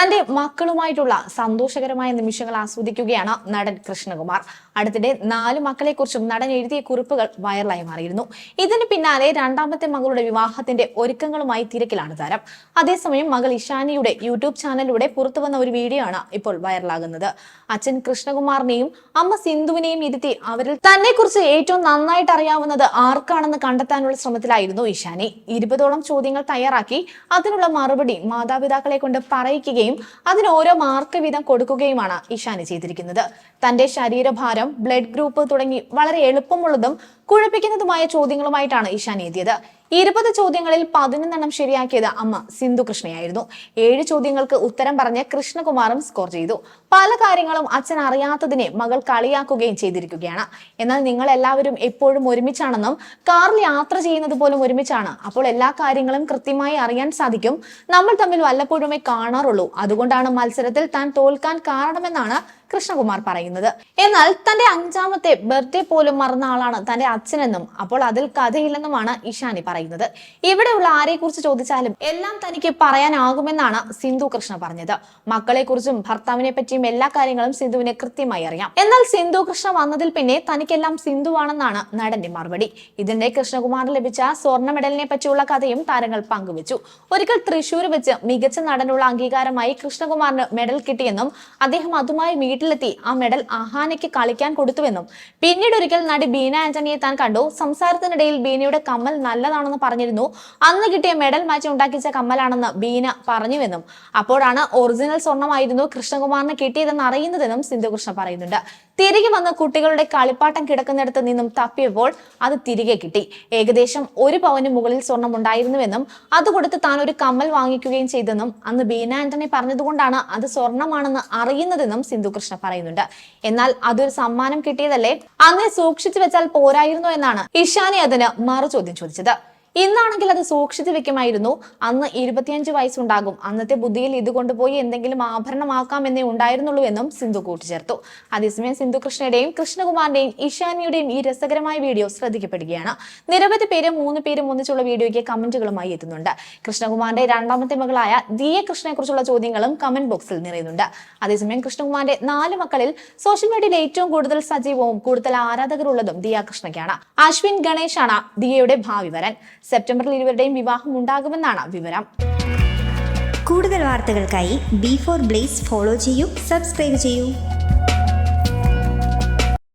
തന്റെ മക്കളുമായിട്ടുള്ള സന്തോഷകരമായ നിമിഷങ്ങൾ ആസ്വദിക്കുകയാണ് നടൻ കൃഷ്ണകുമാർ. അടുത്തിടെ നാല് മക്കളെ കുറിച്ചും നടൻ എഴുതിയ കുറിപ്പുകൾ വൈറലായി മാറിയിരുന്നു. ഇതിന് പിന്നാലെ രണ്ടാമത്തെ മകളുടെ വിവാഹത്തിന്റെ ഒരുക്കങ്ങളുമായി തിരക്കിലാണ് താരം. അതേസമയം മകൾ ഇഷാനിയുടെ യൂട്യൂബ് ചാനലിലൂടെ പുറത്തുവന്ന ഒരു വീഡിയോ ആണ് ഇപ്പോൾ വൈറലാകുന്നത്. അച്ഛൻ കൃഷ്ണകുമാറിനെയും അമ്മ സിന്ധുവിനെയും ഇരുത്തി അവരിൽ തന്നെ കുറിച്ച് ഏറ്റവും നന്നായിട്ട് അറിയാവുന്നത് ആർക്കാണെന്ന് കണ്ടെത്താനുള്ള ശ്രമത്തിലായിരുന്നു ഇഷാനി. ഇരുപതോളം ചോദ്യങ്ങൾ തയ്യാറാക്കി അതിനുള്ള മറുപടി മാതാപിതാക്കളെ കൊണ്ട് പറയിക്കുകയും അതിന് ഓരോ മാർക്ക് വീതം കൊടുക്കുകയുമാണ് ഇഷാനി ചെയ്തിരിക്കുന്നത്. തന്റെ ശരീരഭാരം ബ്ലഡ് ഗ്രൂപ്പ് തുടങ്ങി വളരെ എളുപ്പമുള്ളതും കുഴപ്പിക്കുന്നതുമായ ചോദ്യങ്ങളുമായിട്ടാണ് ഇഷാൻ എത്തിയത്. ഇരുപത് ചോദ്യങ്ങളിൽ പതിനൊന്നെണ്ണം ശരിയാക്കിയത് അമ്മ സിന്ധു കൃഷ്ണയായിരുന്നു. ഏഴ് ചോദ്യങ്ങൾക്ക് ഉത്തരം പറഞ്ഞ് കൃഷ്ണകുമാറും സ്കോർ ചെയ്തു. പല കാര്യങ്ങളും അച്ഛൻ അറിയാത്തതിനെ മകൾ കളിയാക്കുകയും ചെയ്തിരിക്കുകയാണ്. എന്നാൽ നിങ്ങൾ എല്ലാവരും എപ്പോഴും ഒരുമിച്ചാണെന്നും കാറിൽ യാത്ര ചെയ്യുന്നത് പോലും ഒരുമിച്ചാണ്. അപ്പോൾ എല്ലാ കാര്യങ്ങളും കൃത്യമായി അറിയാൻ സാധിക്കും. നമ്മൾ തമ്മിൽ വല്ലപ്പോഴുമേ കാണാറുള്ളൂ. അതുകൊണ്ടാണ് മത്സരത്തിൽ താൻ തോൽക്കാൻ കാരണമെന്നാണ് കൃഷ്ണകുമാർ പറയുന്നത്. എന്നാൽ തന്റെ അഞ്ചാമത്തെ ബർത്ത്ഡേ പോലും മറന്ന ആളാണ് തന്റെ അച്ഛനെന്നും അപ്പോൾ അതിൽ കഥയില്ലെന്നുമാണ് ഇഷാനി പറയുന്നത്. ഇവിടെയുള്ള ആരെക്കുറിച്ച് ചോദിച്ചാലും എല്ലാം തനിക്ക് പറയാനാകുമെന്നാണ് സിന്ധു കൃഷ്ണ പറഞ്ഞത്. മക്കളെ കുറിച്ചും ഭർത്താവിനെ പറ്റിയും എല്ലാ കാര്യങ്ങളും സിന്ധുവിനെ കൃത്യമായി അറിയാം. എന്നാൽ സിന്ധു കൃഷ്ണ വന്നതിൽ പിന്നെ തനിക്കെല്ലാം സിന്ധുവാണെന്നാണ് നടന്റെ മറുപടി. ഇതിന്റെ കൃഷ്ണകുമാർ ലഭിച്ച സ്വർണ മെഡലിനെ പറ്റിയുള്ള കഥയും താരങ്ങൾ പങ്കുവച്ചു. ഒരിക്കൽ തൃശൂർ വെച്ച് മികച്ച നടനുള്ള അംഗീകാരമായി കൃഷ്ണകുമാറിന് മെഡൽ കിട്ടിയെന്നും അദ്ദേഹം അതുമായി വീട്ടിലെത്തി ആ മെഡൽ അഹാനയ്ക്ക് കളിക്കാൻ കൊടുത്തുവെന്നും പിന്നീട് ഒരിക്കൽ നടി ബീന ആന്റണിയെ താൻ കണ്ടു. സംസാരത്തിനിടയിൽ ബീനയുടെ കമ്മൽ നല്ലതാണെന്ന് പറഞ്ഞിരുന്നു. അന്ന് കിട്ടിയ മെഡൽ മാച്ച് ഉണ്ടാക്കിച്ച കമ്മലാണെന്ന് ബീന പറഞ്ഞുവെന്നും അപ്പോഴാണ് ഒറിജിനൽ സ്വർണമായിരുന്നു കൃഷ്ണകുമാറിന് കിട്ടിയതെന്ന് അറിയുന്നതെന്നും സിന്ധുകൃഷ്ണ പറയുന്നുണ്ട്. തിരികെ വന്ന് കുട്ടികളുടെ കളിപ്പാട്ടം കിടക്കുന്നിടത്ത് നിന്നും തപ്പിയപ്പോൾ അത് തിരികെ കിട്ടി. ഏകദേശം ഒരു പവന് മുകളിൽ സ്വർണം ഉണ്ടായിരുന്നുവെന്നും അത് കൊടുത്ത് താൻ ഒരു കമ്മൽ വാങ്ങിക്കുകയും ചെയ്തെന്നും അന്ന് ബീന ആന്റണി പറഞ്ഞതുകൊണ്ടാണ് അത് സ്വർണമാണെന്ന് അറിയുന്നതെന്നും സിന്ധുകൃഷ്ണ പറയുന്നുണ്ട്. എന്നാൽ അതൊരു സമ്മാനം കിട്ടിയതല്ലേ? അന്നേ സൂക്ഷിച്ചു വെച്ചാൽ പോരായിരുന്നു എന്നാണ് ഇഷാനി അതിന് മറു ചോദ്യം ചോദിച്ചത്. ഇന്നാണെങ്കിൽ അത് സൂക്ഷിച്ചു വെക്കുമായിരുന്നു. അന്ന് ഇരുപത്തിയഞ്ച് വയസ്സുണ്ടാകും. അന്നത്തെ ബുദ്ധിയിൽ ഇത് കൊണ്ടുപോയി എന്തെങ്കിലും ആഭരണമാക്കാമെന്നേ ഉണ്ടായിരുന്നുള്ളൂ എന്നും സിന്ധു കൂട്ടിച്ചേർത്തു. അതേസമയം സിന്ധു കൃഷ്ണയുടെയും കൃഷ്ണകുമാറിന്റെയും ഇഷാനിയുടെയും ഈ രസകരമായ വീഡിയോ ശ്രദ്ധിക്കപ്പെടുകയാണ്. നിരവധി പേര് മൂന്ന് പേരും ഒന്നിച്ചുള്ള വീഡിയോയ്ക്ക് കമന്റുകളുമായി എത്തുന്നുണ്ട്. കൃഷ്ണകുമാറിന്റെ രണ്ടാമത്തെ മകളായ ദിയ കൃഷ്ണയെക്കുറിച്ചുള്ള ചോദ്യങ്ങളും കമന്റ് ബോക്സിൽ നിറയുന്നുണ്ട്. അതേസമയം കൃഷ്ണകുമാറിന്റെ നാല് മക്കളിൽ സോഷ്യൽ മീഡിയയിൽ ഏറ്റവും കൂടുതൽ സജീവവും കൂടുതൽ ആരാധകരുള്ളതും ദിയ കൃഷ്ണയ്ക്കാണ്. അശ്വിൻ ഗണേശാണ് ദിയയുടെ ഭാവി വരൻ. സെപ്റ്റംബറിൽ ഇരുവരുടെയും വിവാഹം ഉണ്ടാകുമെന്നാണ് വിവരം. കൂടുതൽ വാർത്തകൾക്കായി ബി ഫോർ ബ്ലേസ് ഫോളോ ചെയ്യൂ സബ്സ്ക്രൈബ് ചെയ്യൂ.